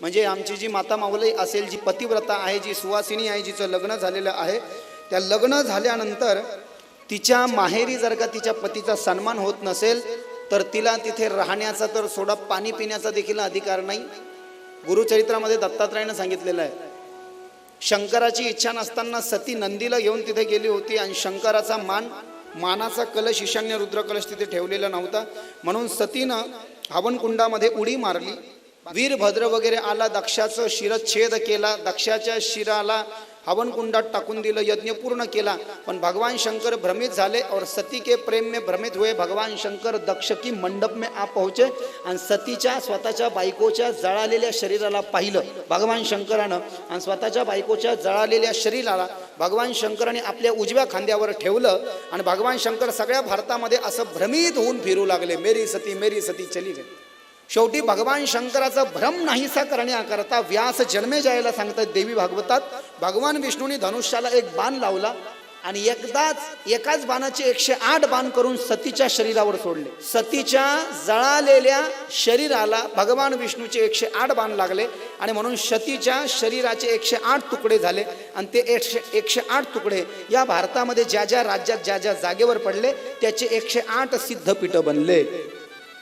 म्हणजे आमची जी माता मावली असेल जी पतिव्रता आहे जी सुवासिनी आहे जिचं लग्न झालेलं आहे त्या लग्न झाल्यानंतर तिच्या माहेरी जर का तिच्या पतीचा सन्मान होत नसेल तर तिला तिथे राहण्याचा तर सोडा पाणी पिण्याचा देखील अधिकार नाही. गुरुचरित्रामध्ये दत्तात्रयानं सांगितलेलं आहे शंकराची इच्छा नसताना सती नंदीला घेऊन तिथे गेली होती आणि शंकराचा मान मानाचा कलश ईशान्य रुद्रकलश तिथे ठेवलेला नव्हता. म्हणून सतीनं हवनकुंडामध्ये उडी मारली. वीरभद्र वगैरे आला दक्षाचं शिरच्छेद केला दक्षाच्या शिराला हवनकुंडात टाकून दिलं यज्ञ पूर्ण केला. पण भगवान शंकर भ्रमित झाले और सती के प्रेम में भ्रमित हुए. भगवान शंकर दक्ष की मंडप में आ पोहोचे आणि सतीच्या स्वतःच्या बायकोच्या जळालेल्या शरीराला पाहिलं. भगवान शंकरानं आणि स्वतःच्या बायकोच्या जळालेल्या शरीराला भगवान शंकराने आपल्या उजव्या खांद्यावर ठेवलं आणि भगवान शंकर सगळ्या भारतामध्ये असं भ्रमित होऊन फिरू लागले. मेरी सती मेरी सती चली गई. शेवटी भगवान शंकराचा भ्रम नाहीसा करण्याकरता व्यास जन्मे जायला सांगतात देवी भागवतात. भगवान विष्णूने धनुष्याला एक बाण लावला आणि एकदाच एकाच बाणाचे एकशे आठ बाण करून सतीच्या शरीरावर सोडले. सतीच्या जळालेल्या शरीराला भगवान विष्णूचे एकशे आठ बाण लागले आणि म्हणून सतीच्या शरीराचे एकशे आठ तुकडे झाले आणि ते एकशे एकशे आठ तुकडे या भारतामध्ये ज्या ज्या राज्यात ज्या ज्या जागेवर पडले त्याचे एकशे आठ सिद्धपीठ बनले.